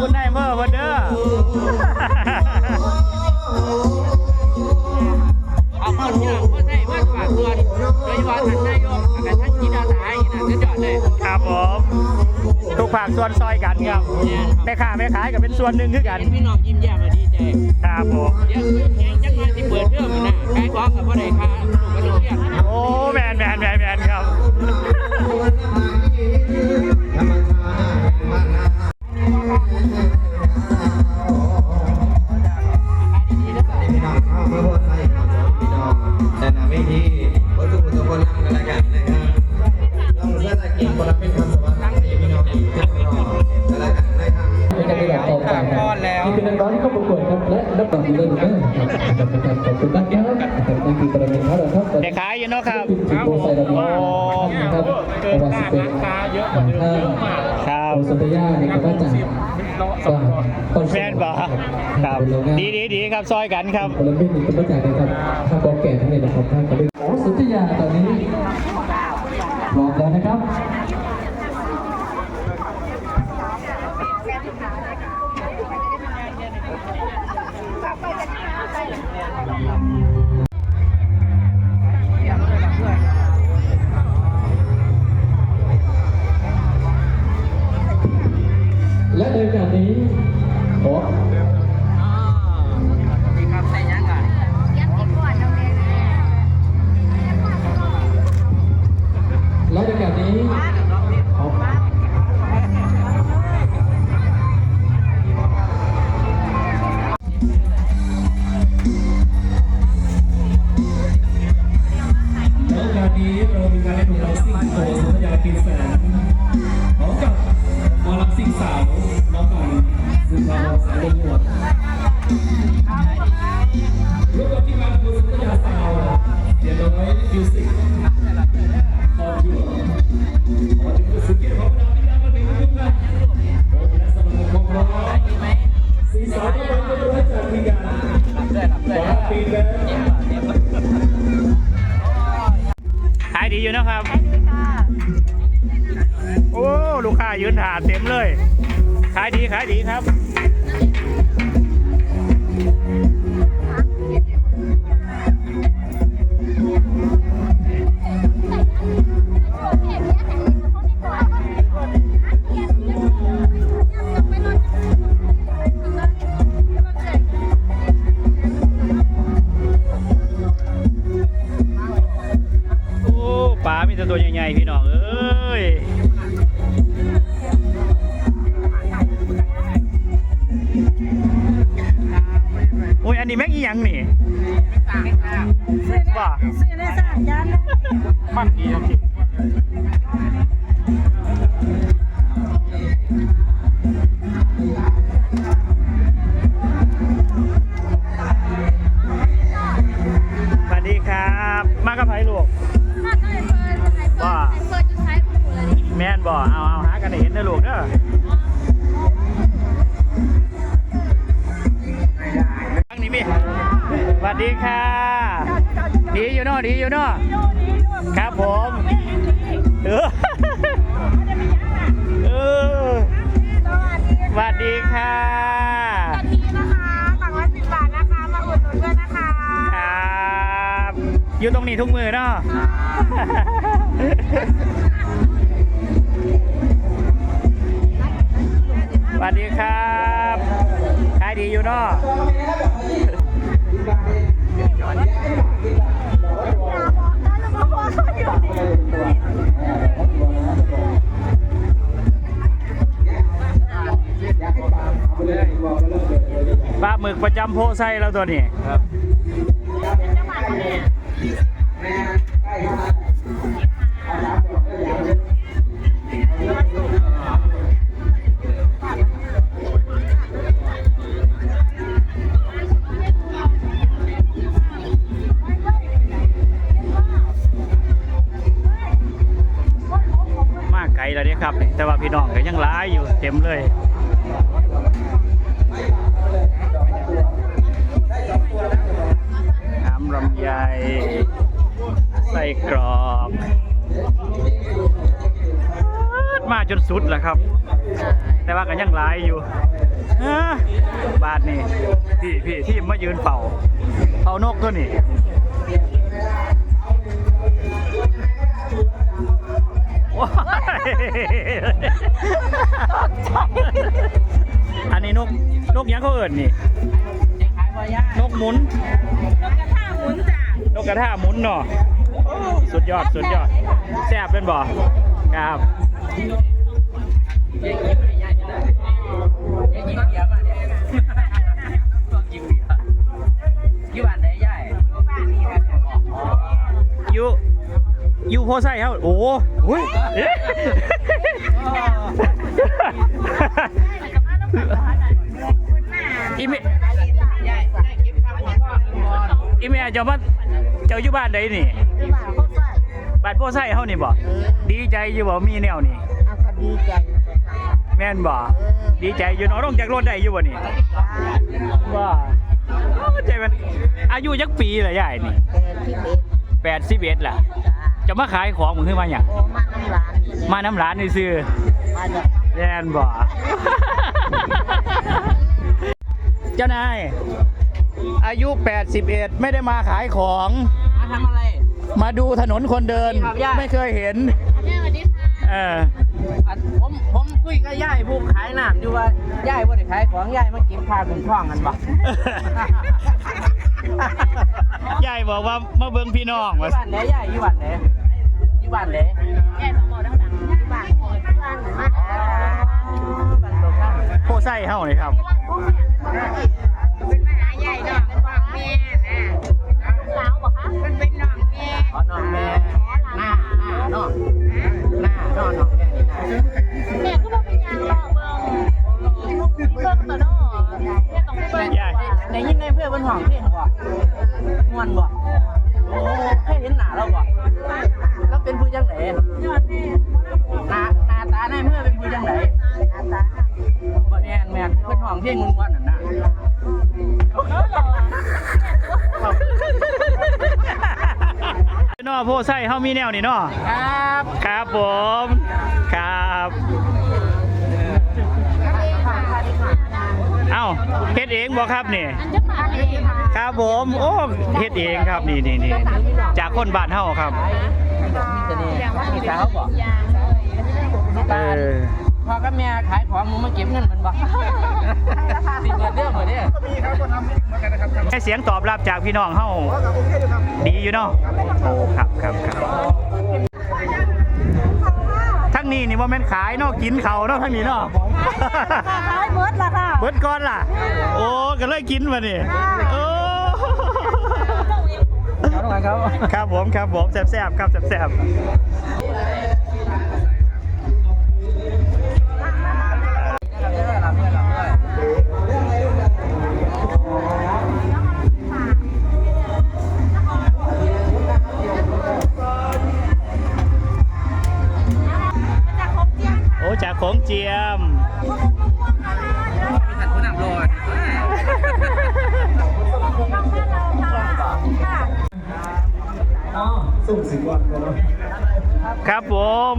คุณนายเภอเพิ่นเด้อเอาเข้าที่หลังก็ได้มากกว่าส่วนโดยเฉพาะท่านนายกกับท่านจิตอาสาอีกนะสุดยอดเลยครับผมทุกภาคส่วนซอยกันครับแม่ค้าแม่ขายก็เป็นส่วนหนึ่งคือกัน พี่น้องยิ้มแย้มมาดีใจครับผมเดี๋ยวแข่งจังมาที่เปิดเทอมนะขายของกับพ่อได้ค่าลูกกับลูกเรียนโอ้แมนแมนแมนแมน เพราะว่าสิเป็นทางครับโอสัตยาเนี่ยก็มาจากก็คนแมนบ่ครับ ดีดีดีครับ ซอยกันครับคนละเม็ดนี่ก็มาจากนะครับทางกองแก่ทั้งนี้นะครับท่านก็เป็น สีสาวต้องมาเป็นผู้จัดทีมงานขอปีแบงขายดีอยู่นะครับ โอ้ ลูกค้ายืนถาเต็มเลย ขายดีขายดีครับ ครับผมเออเออสวัสดีค่ะตอนนี้นะคะฝั่งละสิบบาทนะคะ มาอุดหนุนด้วยนะคะครับอยู่ตรงนี้ทุกมือเนาะสวัสดีครับขายดีอยู่เนาะ โพไซเราตัวนี้ครับมากไกลแล้วเนี่ยครับ แต่ว่าพี่น้องก็ยังร้ายอยู่เต็มเลย จนสุดแล้วครับ แต่ว่าก็ยังหลายอยู่เอ้อบาทนี่พี่พี่ที่มายืนเป่าเป่านกตัวนี้ว้ายอันนี้นกนกหยังเขาเอิญนี่ยังขายบ่ย่านกหมุน นกกระทาหมุนจ้ะนกกระทาหมุนเนาะโอ้สุดยอดสุดยอดแซ่บเป็นบ่ครับ อยู่เลยยังยิ้มเบียร์มาเนี่ยต้องยิ้มเบียร์อยู่บ้านไหนย่ายอ๋ออยู่อยู่โพไซเฮาโอ้โหยเอ๊ะอีเมย่ายได้เก็บข้าวของพ่อหนึ่งบอลอีเมเจ้าบ้านเจ้าอยู่บ้านใดนี่บ้านโพไซเฮานี่บ่ดีใจอยู่บ่มีแนวนี่เอาก็ดีใจ แม่นบ่ดีใจอยู่เนาะลงจากรถได้อยู่บ่นี่บ่โอ้ใจมันอายุจักปีล่ะยายนี่แต่ที่เบ็ด81ล่ะจ้าจะมาขายของมึงขึ้นมาหยังโอ้มาน้ำร้านมาน้ำร้านนี่ซื้อมาจากแม่นบ่เจ้านายอายุ 81 ไม่ได้มาขายของ มาทำอะไร มาดูถนนคนเดินครับย่าไม่เคยเห็นเอออันผมผมคุยกับย่ายผู้ขายน้ำอยู่ว่าย่ายบ่ได้ขายของย่ายมาเก็บค่าคุ้มครองกันบ่ ยายบอกว่ามาเบิ่งพี่น้องอยู่ว่าบ้านไหนย่ายอยู่บ้านไหนอยู่บ้านไหนแก่สมอดังๆที่บ้านของเพื่อนมาบ้านตรงข้ามโพไส้เฮานี่ครับ ห้องเพลงม่วนๆนั่นน่ะเนาะโพไส้เฮามีแนวนี่เนาะครับ ครับผม ครับเอ้าเฮ็ดเองบ่ครับนี่อันจะมาเองค่ะครับผม โอ้เฮ็ดเองครับนี่นี่นี่จากคนบ้านเฮาครับมีแต่นี่มีสาวบ่เออพ่อ กับแม่ขายของหนูมาเก็บเงินมันบ่สิเบิดเด้อเบิดเด้อให้เสียงตอบรับจากพี่น้องเฮาดีอยู่เนาะโอ้ครับครับครับทั้งนี้นี่ว่าแม่นขายเนาะกินเขาเนาะทั้งนี้เนาะขายเบิดละค่ะเบิดก่อนล่ะ โอ้ก็เลยกินมานี่โอ้เขาต้องการเขาครับผมครับผมแซ่บๆครับแซ่บๆ งเจียมมีขันผู้นำรอดอ๋อสุ่มสิบวันก่อนเนาะครับผม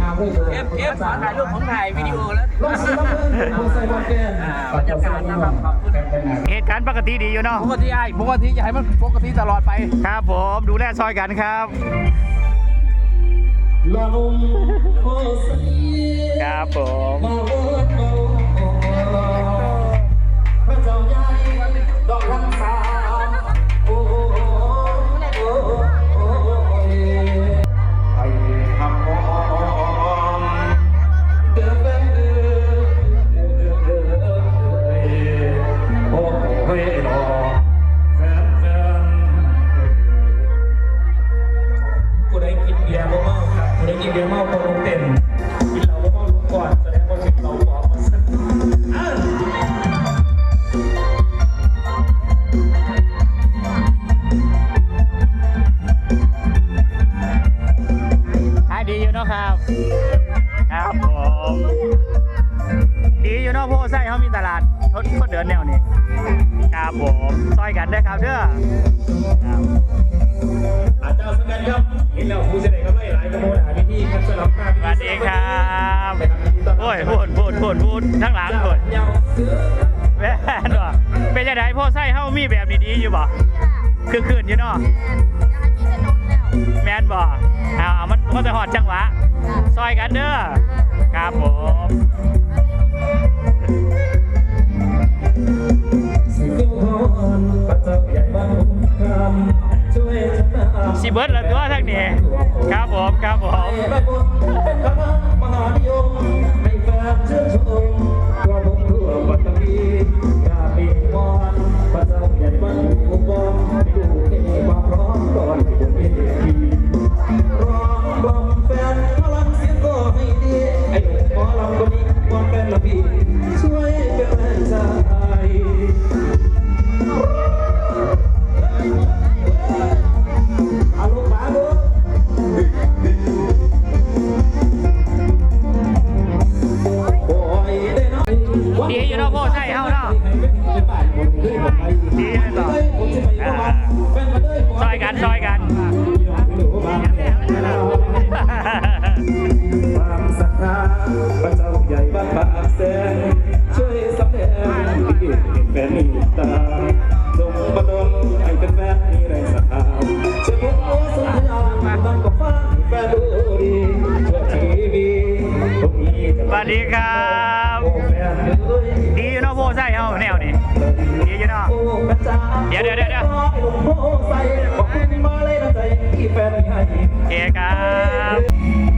งานด้วยเอฟเอฟขอถ่ายรูปผมถ่ายวิดีโอแล้วลงสีน้ำเงินโพไซบอลแกนบรรยากาศนะครับขอบคุณเหตุการณ์ปกติดีอยู่เนาะปกติไอ้ปกติจะให้มันปกติตลอดไป ครับผมดูแลซอยกันครับลงโพไซ ครับผม ครับโอ้ยพูดพูดพูดพูดทั้งหลังพูดเยาวเสือแม่นบ่เป็นจังไดพ่อไส้เฮามีแบบนี้ดีอยู่บ่คือคืนอยู่เนาะแม่นบ่เอาเอามันมันจะหอดจังหวะซอยกันเด้อครับผมสิเกี่ยวพรพระเจ้าใหญ่บ้านคำช่วยชนะสิเบิร์ดละตัวทั้งนี้ ตาจงบันดลให้เป็นแฟนมีแรงศรัทธาเชื่อผมโอ้สุดยอดนั่งกับฟ้าแฟนดูดีทั่วทีวีผมมีสวัสดีครับโอ้แฟนเอ้ยดีอยู่เนาะพ่อไส้เฮาแนวนี้ดีอยู่เนาะโอ้พระเจ้าเดี๋ยวเดี๋ยวเดี๋ยวเดี๋ยวหลวงพ่อใส่ขอบคุณมาเลยนะใจที่แฟนให้โอเคครับ